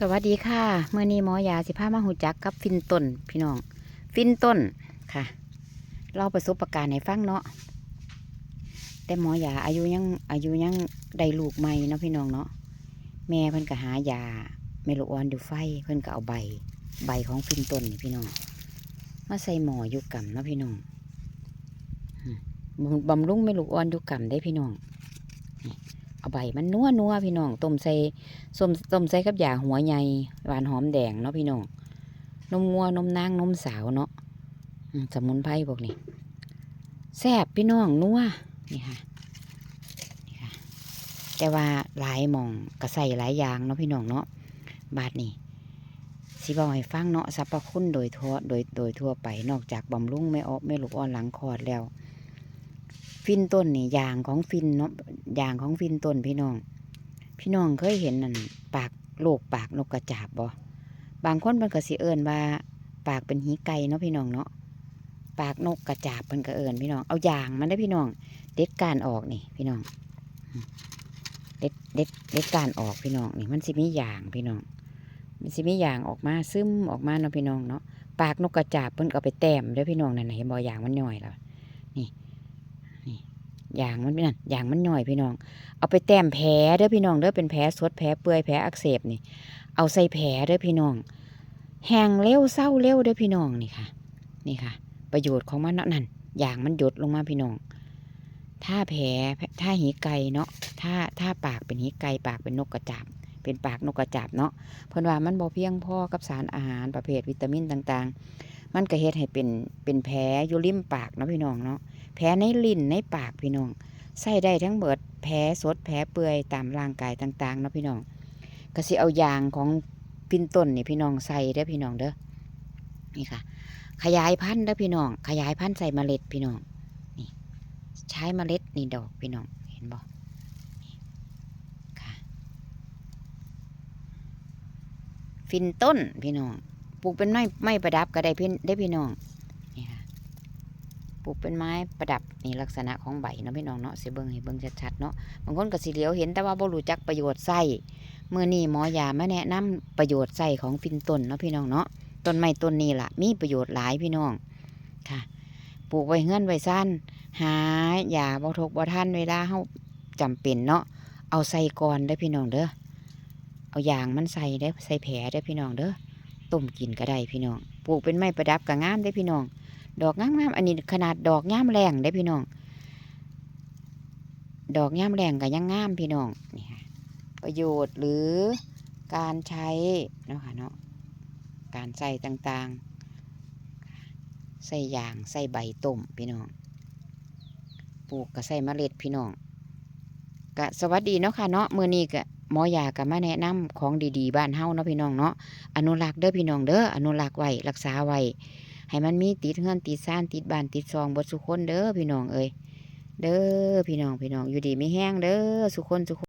สวัสดีค่ะเมื่อนี้หมอยาสิพามาหูจักกับฟินต้นพี่น้อง ฟินต้นค่ะเราประสบการณ์ให้ฟังเนาะแต่หมอยาอายุยังอายุยังได้ลูกใหม่เนาะพี่น้องเนาะแม่เพิ่นก็หายาเมลูอ่อนดูไฟเพิ่นก็เอาใบ ใบของฟินต้นนี่พี่น้องมาใส่หมออยู่กำเนาะพี่น้องบำรุงเมลูอ่อนอยู่กำได้พี่น้องนี่ เอาใบมันนัวนัวพี่น้องต้มใส่ส้มต้มใส่กับยาหัวใหญ่หวานหอมแดงเนาะพี่น้องนมงัวนมนางนมสาวเนาะสมุนไพรพวกนี้แซ่บพี่น้องนัวนี่ค่ะนี่ค่ะ แต่ว่าหลายมองก็ใส่หลายอย่างเนาะพี่น้องเนาะบาทนี่สิบอกให้ฟังเนาะสรรพคุณโดยทั่วโดยโดยทั่วไปนอกจากบำรุงแม่ออกแม่ลูกอ่อนหลังคอดแล้ว ฟินต้นนี่ยางของฟินเนาะยางของฟินต้นพี่น้อง พี่น้องเคยเห็นนั่นปากโลกปากนกกระจาบบ่บางคนมันก็สิเอิ้นว่า ปากเป็นหีไก่เนาะพี่น้องเนาะปากนกกระจาบมันก็เอิ้นพี่น้องเอายางมันได้พี่น้อง เด็ดการออกนี่พี่น้องเด็ดเด็ดเด็ดการออกพี่น้องนี่มันสิมียางพี่น้อง มันสิมียางออกมาซึมออกมาเนาะพี่น้องเนาะปากนกกระจาบเพิ่นก็ไปแต้มเด้อพี่น้องนั่นเห็นบ่ยางมันย่อยแล้วนี่ อย่างมันเป็นนั่นอย่างมันย่อยพี่น้อง เอาไปแต้มแผลเด้อพี่น้องเด้อเป็นแผลสดแผลเปื่อยแผลอักเสบนี่ เอาใส่แผลเด้อพี่น้อง แห้งเร็วเศร้าเร็วเด้อพี่น้องนี่ค่ะ นี่ค่ะ ประโยชน์ของมันเนาะนั่นอย่างมันหยดลงมาพี่น้องถ้าแผลถ้าหีไก่เนาะถ้าถ้าปากเป็นหีไก่ปากเป็นนกกระจาบเป็นปากนกกระจาบเนาะเพิ่นว่ามันบ่เพียงพอกับสารอาหารประเภทวิตามินต่างๆ มันก็เฮ็ดให้เป็นเป็นแผลอยู่ริมปากเนาะพี่น้องเนาะ แผลในลิ้นในปากพี่น้องใส่ได้ทั้งเบิดแผลสดแผลเปื่อยตามร่างกายต่างๆเนาะพี่น้องก็สิเอายางของปินต้นนี่พี่น้องใส่เด้อพี่น้องเด้อนี่ค่ะ ขยายพันธุ์เด้อพี่น้อง ขยายพันธุ์ใส่เมล็ดพี่น้องนี่ใช้เมล็ดนี่ดอกพี่น้องเห็นบ่นี่ค่ะฟินต้นพี่น้องปลูกเป็นไม้ไม้ประดับก็ได้พี่ได้พี่น้อง ปลูกเป็นไม้ประดับนี่ลักษณะของใบเนาะพี่น้องเนาะสิเบิ่งให้เบิ่งชัดๆเนาะบางคนก็สิเหลียวเห็นแต่ว่าบ่รู้จักประโยชน์ไส้เมื่อนี้หมอยามาแนะนำประโยชน์ไส้ของฟินต้นเนาะพี่น้องเนาะต้นไม้ต้นนี้ล่ะ มีประโยชน์หลายพี่น้องค่ะ ปลูกไว้เฮือนไว้ซ่านหายาบ่ทกบ่ทันเวลาเฮาจำเป็นเนาะเอาใส่ก่อนเด้พี่น้องเด้อเอายางมันใส่เด้ใส่แผลเด้พี่น้องเด้อต้มกินก็ได้พี่น้องปลูกเป็นไม้ประดับก็งามเด้พี่น้อง ดอกงามๆอันนี้ขนาดดอกงามแรงได้พี่น้อง ดอกงามแรงก็ยังงามพี่น้องนี่ค่ะประโยชน์หรือการใช้เนาะค่ะเนาะการใส่ต่างๆ ใส่ยางใส่ใบต้มพี่น้องปลูกก็ใส่เมล็ดพี่น้องก็สวัสดีเนาะค่ะเนาะมื้อนี้ก็หมอยาก็มาแนะนำของดีๆ บ้านเฮาเนาะพี่น้องเนาะอนุรักษ์เด้อพี่น้องเด้ออนุรักษ์ไว้รักษาไว้ ให้มันมีติดเฮือนติดซ่านติดบ้านติดซองบดสุคนเด้อพี่น้องเอ้ยเด้อพี่น้องพี่น้องอยู่ดีไม่แห้งเด้อสุคนสุคน